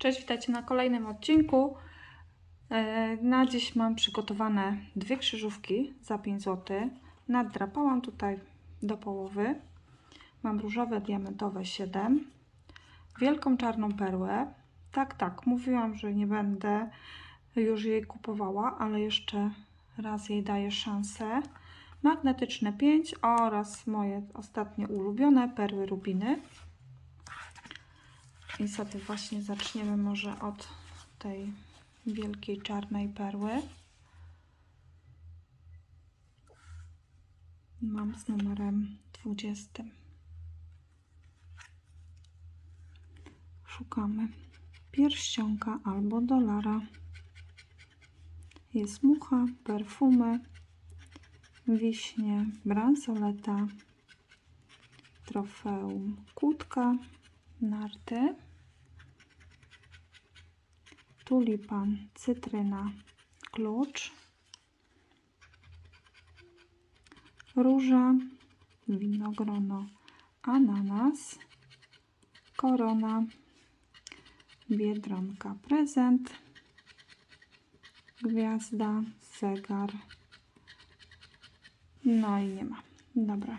Cześć, witajcie na kolejnym odcinku. E, Na dziś mam przygotowane dwie krzyżówki za 5 zł. Naddrapałam tutaj do połowy. Mam różowe diamentowe 7. Wielką czarną perłę. Tak, tak, mówiłam, że nie będę już jej kupowała, ale jeszcze raz jej daję szansę. Magnetyczne 5 oraz moje ostatnie ulubione perły rubiny. Sobie właśnie zaczniemy może od tej wielkiej czarnej perły. Mam z numerem 20. Szukamy pierścionka albo dolara. Jest mucha, perfumy, wiśnie, bransoleta, trofeum, kłódka, narty, tulipan, cytryna, klucz, róża, winogrono, ananas, korona, biedronka, prezent, gwiazda, zegar. No i nie ma. Dobra.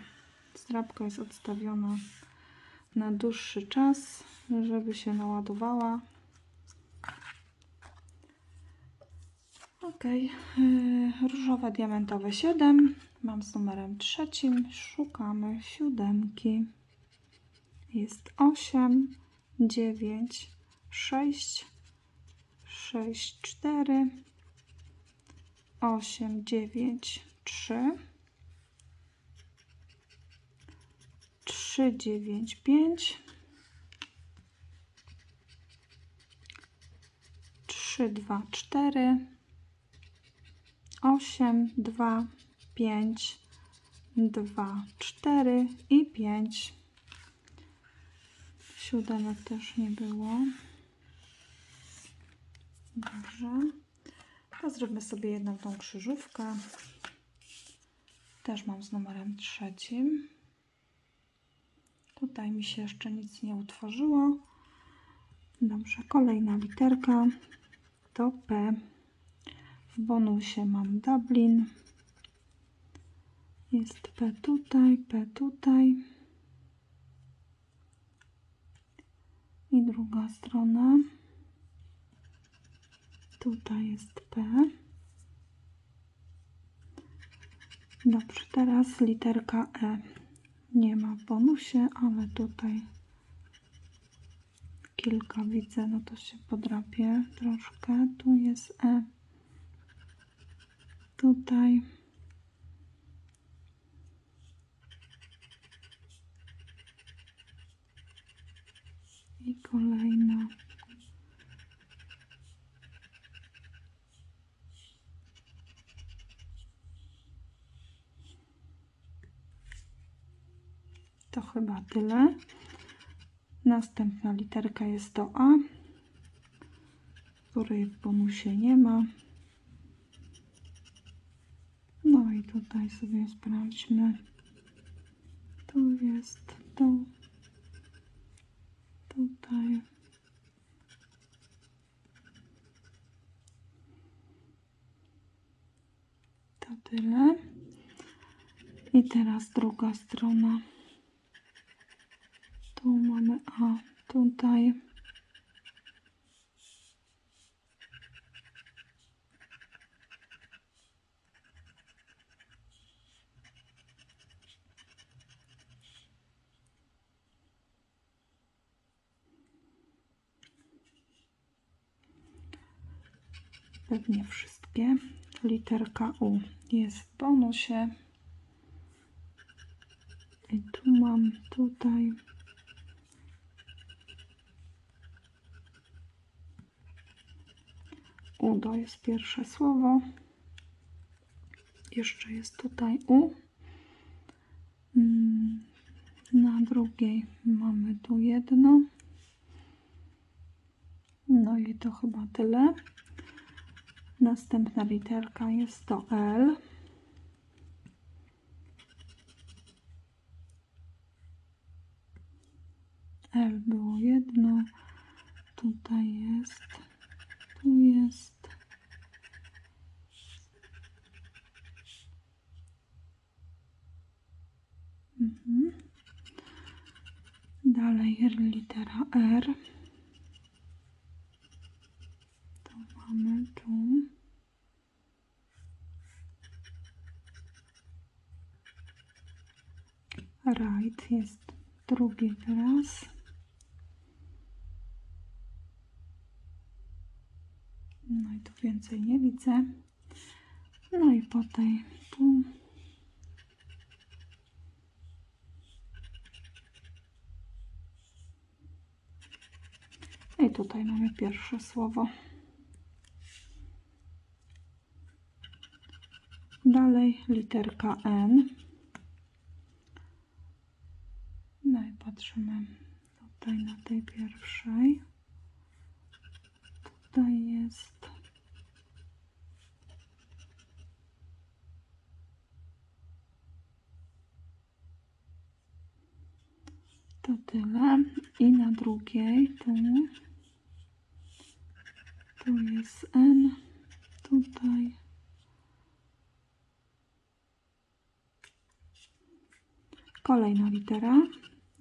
Strapka jest odstawiona na dłuższy czas, żeby się naładowała. Ok, różowe diamentowe 7. Mam z numerem trzecim. Szukamy siódemki. Jest 8, 9, 6, 6, 4, 8, 9, 3. 3, 9, 5, 3, 2, 4, 8, 2, 5, 2, 4 i 5. Siódemek też nie było. Dobrze. To zróbmy sobie jedną tą krzyżówkę. Też mam z numerem trzecim. Tutaj mi się jeszcze nic nie utworzyło. Dobrze, kolejna literka to P. W bonusie mam Dublin. Jest P tutaj, P tutaj. I druga strona. Tutaj jest P. Dobrze, teraz literka E nie ma w bonusie, ale tutaj kilka widzę, no to się podrapię troszkę. Tu jest E. Tutaj. I kolejna. To chyba tyle. Następna literka jest to A, której w bonusie nie ma. No i tutaj sobie sprawdźmy. Tu jest, tu, tutaj. To tyle. I teraz druga strona. Tu mamy A, tutaj. Pewnie wszystkie. Literka U jest w bonusie. I tu mam tutaj Udo jest pierwsze słowo. Jeszcze jest tutaj U. Mm, Na drugiej mamy tu jedno. No i to chyba tyle. Następna literka jest to L. L było jedno. Tutaj jest. tu jest. Mhm. Dalej litera R. To mamy tu. Right jest drugi wyraz. No i tu więcej nie widzę. No i po tej tu. I tutaj mamy pierwsze słowo. Dalej literka N. No i patrzymy tutaj na tej pierwszej. Tutaj jest. To tyle. I na drugiej tu. Tu jest N. Tutaj. Kolejna litera.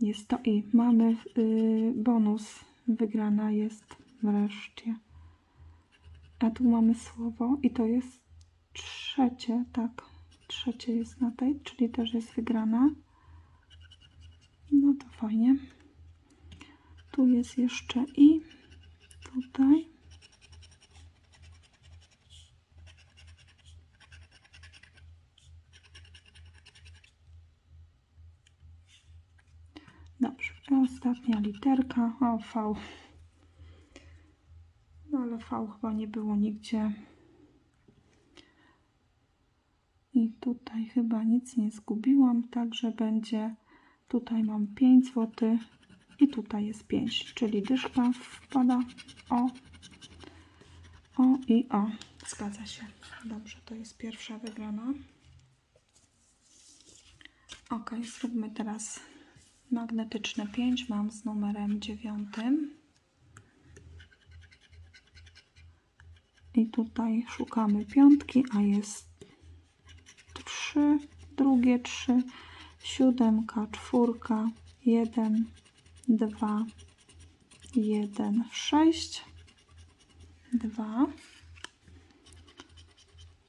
Jest to I. Mamy y, bonus. Wygrana jest wreszcie. A tu mamy słowo i to jest trzecie, tak. Trzecie jest na tej, czyli też jest wygrana. No to fajnie. Tu jest jeszcze i tutaj. Dobrze, i ostatnia literka. O, V. No ale V chyba nie było nigdzie. I tutaj chyba nic nie zgubiłam, także będzie. Tutaj mam 5 zł i tutaj jest 5, czyli dyszka wpada o, o i o. Zgadza się. Dobrze, to jest pierwsza wygrana. Ok, zróbmy teraz magnetyczne 5. Mam z numerem 9. I tutaj szukamy piątki, a jest 3, drugie 3, siódemka, czwórka, 1, 2, 1, 6, 2,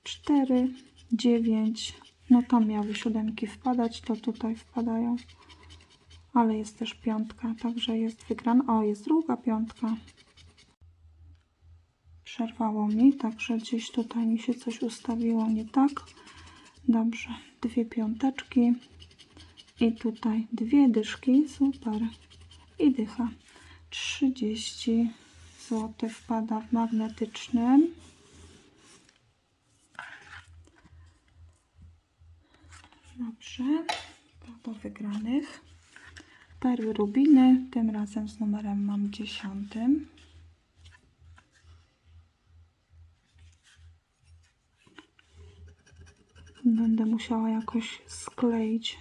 4, 9. No tam miały siódemki wpadać, to tutaj wpadają. Ale jest też piątka, także jest wygrana. O, jest druga piątka. Przerwało mi, także gdzieś tutaj mi się coś ustawiło nie tak. Dobrze, dwie piąteczki. I tutaj dwie dyszki, super. I dycha. 30 zł wpada w magnetycznym. Dobrze, to do wygranych. Perły rubiny, tym razem z numerem mam dziesiątym. Będę musiała jakoś skleić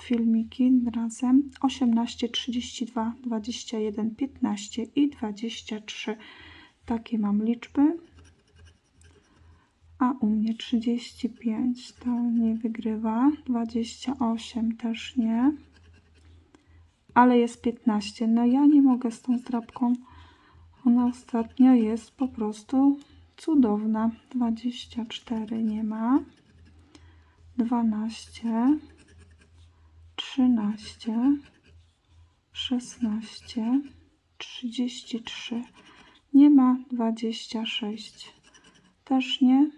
filmiki razem 18, 32, 21, 15 i 23. Takie mam liczby. A u mnie 35 to nie wygrywa, 28 też nie, ale jest 15. No ja nie mogę z tą zdrabką. Ona ostatnio jest po prostu cudowna. 24 nie ma, 12, 13, 16, 33, nie ma 26, też nie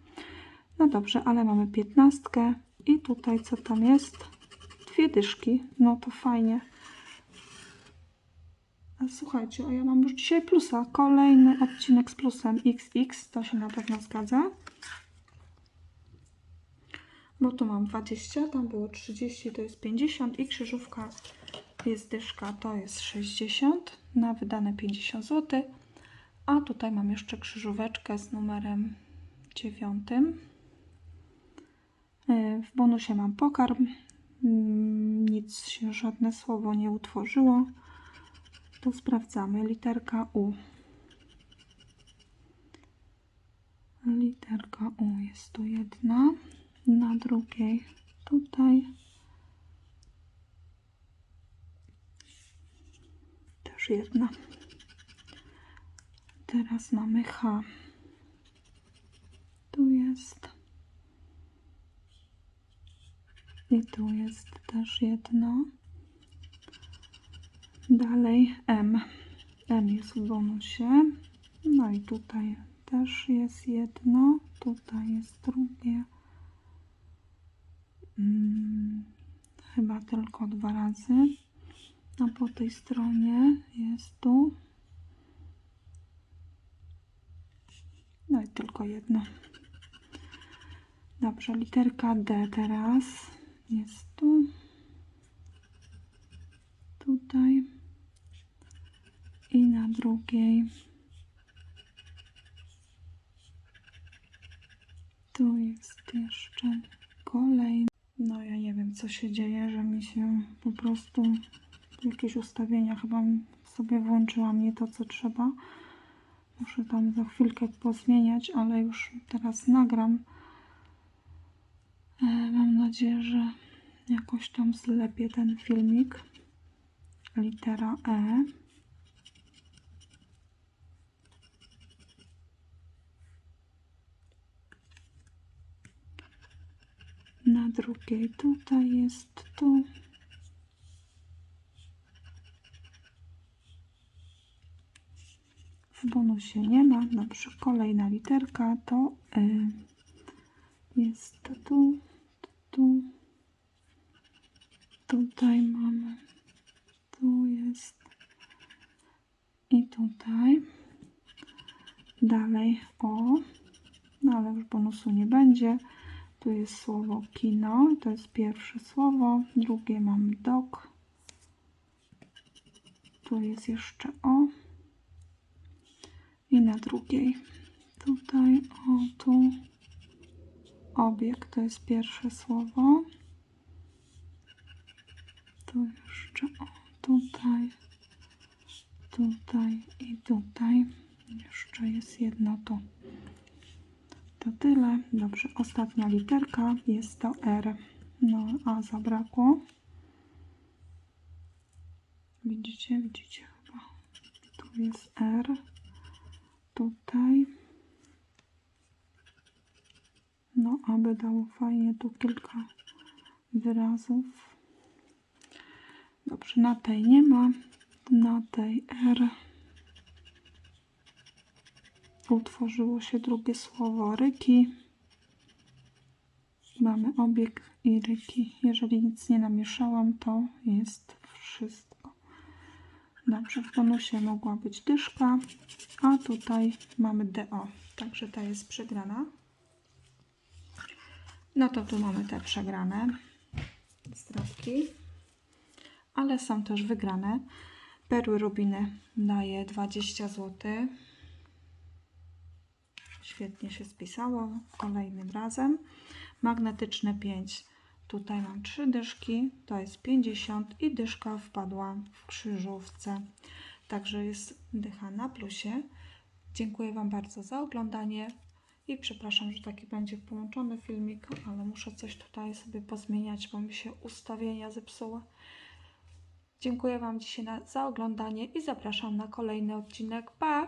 No dobrze, ale mamy 15 i tutaj co tam jest? Dwie dyszki, no to fajnie. A słuchajcie, a ja mam już dzisiaj plusa. Kolejny odcinek z plusem XX, to się na pewno zgadza. Bo tu mam 20, tam było 30, to jest 50 i krzyżówka jest dyszka, to jest 60 na wydane 50 zł. A tutaj mam jeszcze krzyżóweczkę z numerem 9. Yy, W bonusie mam pokarm. Mm, Nic się, żadne słowo nie utworzyło. To sprawdzamy. Literka U. Literka U jest tu jedna. Na drugiej tutaj. Też jedna. Teraz mamy H. Tu jest. I tu jest też jedno. Dalej M. M jest w bonusie. No i tutaj też jest jedno. Tutaj jest drugie. Mm, chyba tylko dwa razy. A po tej stronie jest tu. No i tylko jedno. Dobrze, literka D teraz jest tu. Tutaj. I na drugiej. Tu jest jeszcze kolejny. No ja nie wiem co się dzieje, że mi się po prostu jakieś ustawienia chyba sobie włączyłam nie to co trzeba. Muszę tam za chwilkę pozmieniać, ale już teraz nagram. E, Mam nadzieję, że jakoś tam zlepię ten filmik. Litera E. Na drugiej tutaj jest tu. W bonusie nie ma. Dobrze, kolejna literka to y. Jest tu, tu. Tutaj mamy. Tu jest. I tutaj. Dalej o. No ale już bonusu nie będzie. Tu jest słowo kino. To jest pierwsze słowo. Drugie mam dok. Tu jest jeszcze o. I na drugiej. Tutaj o, tu. Obieg to jest pierwsze słowo. Tu jeszcze o, tutaj. Tutaj i tutaj. Jeszcze jest jedno tu. To tyle. Dobrze, ostatnia literka jest to R. No, A zabrakło. Widzicie, widzicie chyba. Tu jest R. Tutaj. No, aby dało fajnie tu kilka wyrazów. Dobrze, na tej nie ma. Na tej R utworzyło się drugie słowo ryki. Mamy obieg i ryki. Jeżeli nic nie namieszałam, to jest wszystko. Dobrze, w bonusie mogła być dyszka, a tutaj mamy DO, także ta jest przegrana. No to tu mamy te przegrane strawki, ale są też wygrane. Perły Rubiny daje 20 zł. Świetnie się spisało. Kolejnym razem. Magnetyczne 5. Tutaj mam 3 dyszki. To jest 50 i dyszka wpadła w krzyżówce. Także jest dycha na plusie. Dziękuję Wam bardzo za oglądanie i przepraszam, że taki będzie połączony filmik, ale muszę coś tutaj sobie pozmieniać, bo mi się ustawienia zepsuły. Dziękuję Wam dzisiaj na, za oglądanie i zapraszam na kolejny odcinek. Pa!